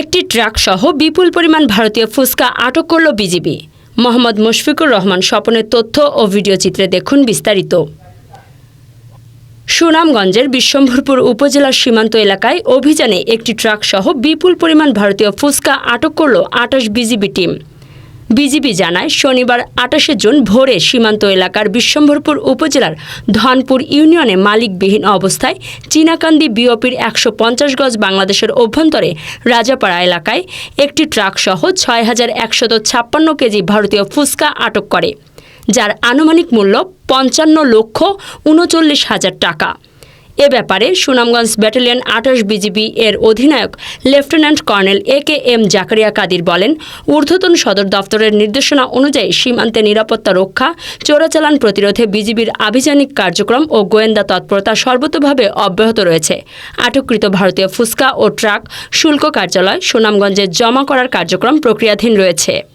একটি ট্রাক সহ বিপুল পরিমাণ ভারতীয় ফুসকা আটক করল বিজিবি। মোহাম্মদ মুশফিকুর রহমান স্বপনের তথ্য ও ভিডিও চিত্রে দেখুন বিস্তারিত। সুনামগঞ্জের বিশ্বম্ভরপুর উপজেলার সীমান্ত এলাকায় অভিযানে একটি ট্রাক সহ বিপুল পরিমাণ ভারতীয় ফুসকা আটক করল আটাশ বিজিবি টিম। বিজিবি জানায়, শনিবার আটাশে জুন ভোরে সীমান্ত এলাকার বিশ্বম্ভরপুর উপজেলার ধনপুর ইউনিয়নে মালিকবিহীন অবস্থায় চীনাকান্দি বিওপির একশো পঞ্চাশ গজ বাংলাদেশের অভ্যন্তরে রাজাপাড়া এলাকায় একটি ট্রাক সহ ছয় হাজার একশত ছাপ্পান্ন কেজি ভারতীয় ফুসকা আটক করে, যার আনুমানিক মূল্য পঞ্চান্ন লক্ষ উনচল্লিশ হাজার টাকা। এ ব্যাপারে সুনামগঞ্জ ব্যাটালিয়ন আঠাশ বিজিবি এর অধিনায়ক lieutenant colonel A K M Zakaria Kadir বলেন, ঊর্ধ্বতন সদর দফতরের নির্দেশনা অনুযায়ী সীমান্তে নিরাপত্তা রক্ষা, চোরাচালান প্রতিরোধে বিজিবির আভিযানিক কার্যক্রম ও গোয়েন্দা তৎপরতা সর্বতোভাবে অব্যাহত রয়েছে। আটককৃত ভারতীয় ফুসকা ও ট্রাক শুল্ক কার্যালয় সুনামগঞ্জে জমা করার কার্যক্রম প্রক্রিয়াধীন রয়েছে।